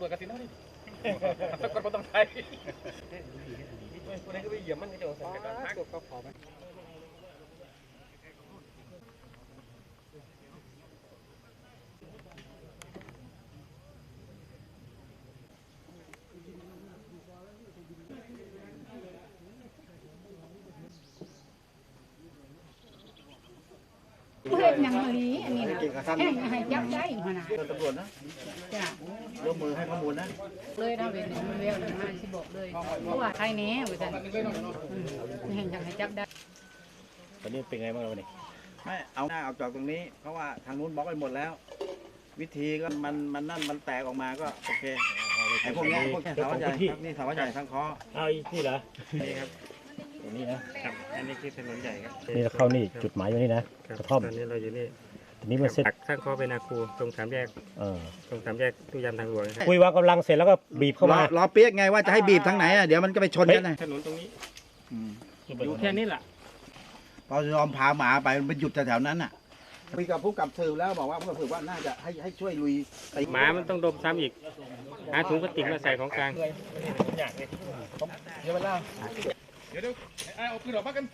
ำรวจกสินเท่านี้สะกดบ่ต้องใช้คนไหนก็ไปเหยียบมันก็จะเอาใส่กระดาษพัวก็ขอไป เฮ็ดหยังมาลีอันนี้นะแห้งให้จับได้หั่นน่ะตำรวจนะจ้ะร่วมมือให้ข้อมูลนะ เลยถ้าเป็นมันเวลนี่มาสิบอกเลยเพราะว่าใครแหน่ว่าซั่นอืมแห้งอยากให้จับได้ ตอนนี้เป็นไงบ้างเราเนี่ยไม่เอาหน้าเอาจอกตรงนี้ เพราะว่าทางนู้นบล็อกไปหมดแล้ว วิธีก็มันมันนั่นมันแตกออกมาก็โอเคไอ้พวกเนี้ยพวกสาวใหญ่ครับนี่สาวใหญ่ทั้งคอเอาอีนี่เหรอนี่ครับ ตรงนี้นะครับอันนี้คือถนนใหญ่ครับนี่เราเข้านี่จุดหมายอยู่นี่นะครับกระท่อมตอนนี้เราอยู่นี่ทีนี้มันเสร็จปักสร้างข้อไปนาคูตรงสามแยกเออตรงสามแยกตู้ยามทางหลวงนะครับคุยวางกำลังเสร็จแล้วก็บีบเข้ารอมารอเปียกไงว่าจะให้บีบทางไหนอะเดี๋ยวมันก็ไปชนกันนะถนนตรงนี้อืมอยู่แค่นี้แหละพอยอมพาหมาไปมันไปหยุดแถวๆนั้นน่ะคุยกับผู้กับสืบแล้วบอกว่าผู้กับสืบว่าน่าจะให้ให้ช่วยลุยไปหมามันต้องดมซ้ำอีกหาถุงพลาสติกมาใส่ของกลางเดี๋ยวเวลา เดี๋ยวเดี๋ยวไอ้เอาปืนออกมากัน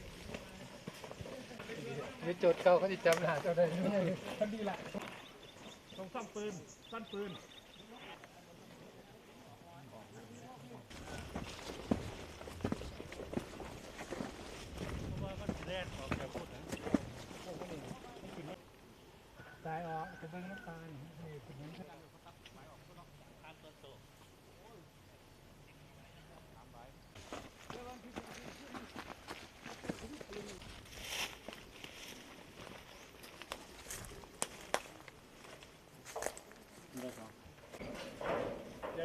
มีจุดเก่าเขาจะจำหน้าเจ้าได้ต้องซ่อมปืนซ่อนปืนตายออกจะเป็นน้ำตาลอย่า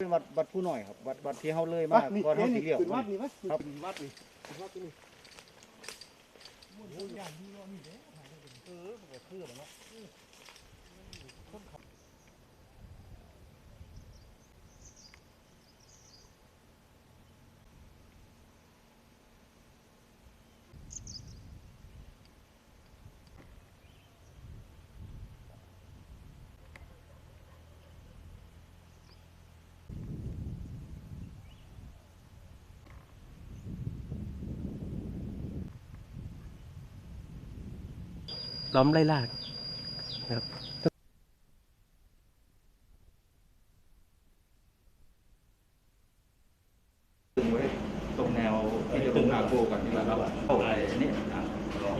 ป็นวัดวัดผู้หน่อยครับวัดวัดที่เขาเลยมากก่อนเขาสีเหลี่ยมวัดนี่ครับวัดนี่ ล้อมไล่ลากตรงแนวที่จะลงนาโกกันนี่แหละครับเข้าไปนี่นี่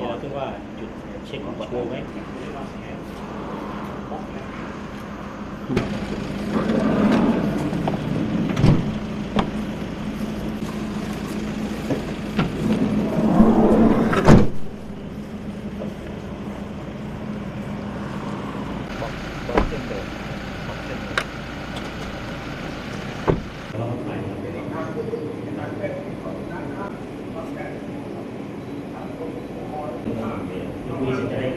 เราคิดว่าจุดเช็ควัดโวไหม มีสิทธิ์อะได้